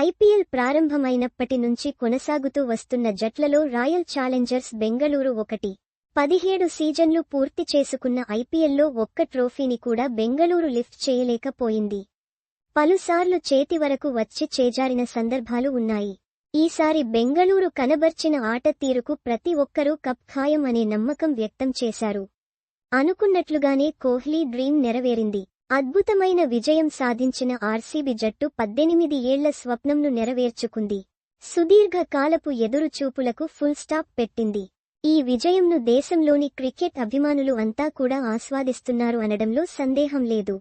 IPL ప్రారంభమైనప్పటి నుంచి కొనసాగుతూ వస్తున్న జట్లలో రాయల్ ఛాలెంజర్స్ బెంగళూరు ఒకటి. పదిహేడు సీజన్లు పూర్తి చేసుకున్న ఐపీఎల్లో ఒక్క ట్రోఫీని కూడా బెంగళూరు లిఫ్ట్ చేయలేకపోయింది. పలుసార్లు చేతి వరకు వచ్చి చేజారిన సందర్భాలు ఉన్నాయి. ఈసారి బెంగళూరు కనబర్చిన ఆట తీరుకు ప్రతి ఒక్కరూ కప్ ఖాయం అనే నమ్మకం వ్యక్తం చేశారు. అనుకున్నట్లుగానే కోహ్లీ డ్రీం నెరవేరింది. అద్భుతమైన విజయం సాధించిన ఆర్సీబీ జట్టు పద్దెనిమిది ఏళ్ళ స్వప్నంను నెరవేర్చుకుంది. సుదీర్ఘ కాలపు ఎదురుచూపులకు ఫుల్ స్టాప్ పెట్టింది. ఈ విజయంను దేశంలోని క్రికెట్ అభిమానులు అంతా కూడా ఆస్వాదిస్తున్నారు అనడంలో సందేహం లేదు.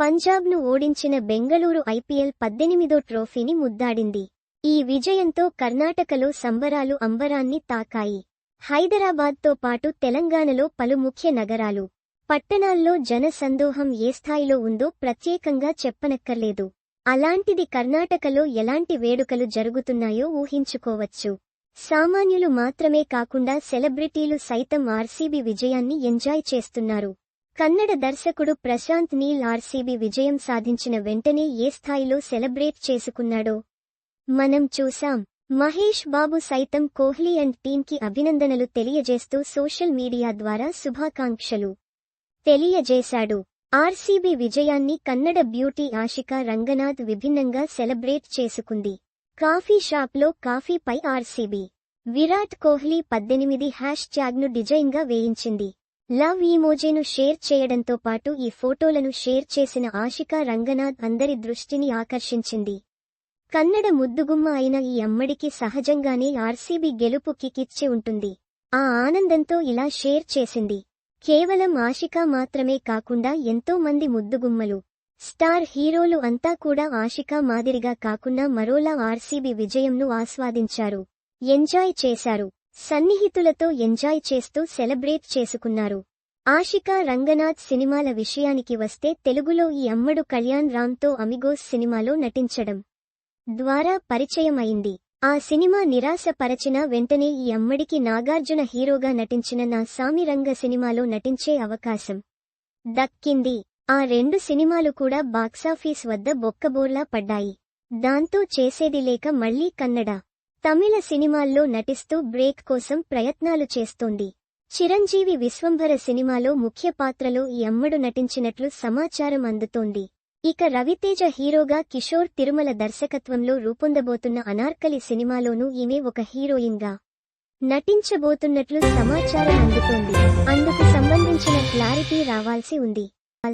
పంజాబ్ను ఓడించిన బెంగళూరు ఐపీఎల్ పద్దెనిమిదో ట్రోఫీని ముద్దాడింది. ఈ విజయంతో కర్ణాటకలో సంబరాలు అంబరాన్ని తాకాయి. హైదరాబాద్తో పాటు తెలంగాణలో పలు ముఖ్య నగరాలు. పట్టణాల్లో జనసందోహం ఏ స్థాయిలో ఉందో ప్రత్యేకంగా చెప్పనక్కర్లేదు. అలాంటిది కర్ణాటకలో ఎలాంటి వేడుకలు జరుగుతున్నాయో ఊహించుకోవచ్చు. సామాన్యులు మాత్రమే కాకుండా సెలబ్రిటీలు సైతం ఆర్సీబీ విజయాన్ని ఎంజాయ్ చేస్తున్నారు. కన్నడ దర్శకుడు ప్రశాంత్ నీల్ ఆర్సీబీ విజయం సాధించిన వెంటనే ఏ స్థాయిలో సెలబ్రేట్ చేసుకున్నాడో మనం చూశాం. మహేష్ బాబు సైతం కోహ్లీ అండ్ టీంకి అభినందనలు తెలియజేస్తూ సోషల్ మీడియా ద్వారా శుభాకాంక్షలు. తెలియజేశాడు. ఆర్సీబీ విజయాన్ని కన్నడ బ్యూటీ ఆశిక రంగనాథ్ విభిన్నంగా సెలబ్రేట్ చేసుకుంది. కాఫీ షాప్లో కాఫీపై ఆర్సీబీ. విరాట్ కోహ్లీ పద్దెనిమిది హ్యాష్ ట్యాగ్ను డిజైన్గా వేయించింది. లవ్ ఈమోజీను షేర్ చేయడంతో పాటు ఈ ఫోటోలను షేర్ చేసిన ఆశిక రంగనాథ్ అందరి దృష్టిని ఆకర్షించింది. కన్నడ ముద్దుగుమ్మ అయిన ఈ అమ్మడికి సహజంగానే ఆర్సీబీ గెలుపు కికిచ్చి ఉంటుంది. ఆ ఆనందంతో ఇలా షేర్ చేసింది. కేవలం ఆషిక మాత్రమే కాకుండా ఎంతో మంది ముద్దుగుమ్మలు. స్టార్ హీరోలు అంతా కూడా ఆషిక మాదిరిగా కాకుండా మరోలా ఆర్సీబీ విజయంను ఆస్వాదించారు. ఎంజాయ్ చేశారు. సన్నిహితులతో ఎంజాయ్ చేస్తూ సెలబ్రేట్ చేసుకున్నారు. ఆశికా రంగనాథ్ సినిమాల విషయానికి వస్తే తెలుగులో ఈ అమ్మడు కళ్యాణ్ రామ్తో అమిగోస్ సినిమాలో నటించడం ద్వారా పరిచయం అయింది ఆ సినిమా నిరాశపరచిన వెంటనే ఈ అమ్మడికి నాగార్జున హీరోగా నటించిన నా సామిరంగ సినిమాలో నటించే అవకాశం దక్కింది. ఆ రెండు సినిమాలు కూడా బాక్సాఫీస్ వద్ద బొక్కబోర్లా పడ్డాయి. దాంతో చేసేది లేక మళ్ళీ కన్నడ తమిళ సినిమాల్లో నటిస్తూ బ్రేక్ కోసం ప్రయత్నాలు చేస్తోంది. చిరంజీవి విశ్వంభర సినిమాలో ముఖ్య పాత్రలో ఈ అమ్మడు నటించినట్లు సమాచారం అందుతోంది. ఇక రవితేజ హీరోగా కిషోర్ తిరుమల దర్శకత్వంలో రూపొందబోతున్న అనార్కలి సినిమాలోనూ ఈమె ఒక హీరోయిన్గా నటించబోతున్నట్లు సమాచారం అందుతోంది. అందుకు సంబంధించిన క్లారిటీ రావాల్సి ఉంది.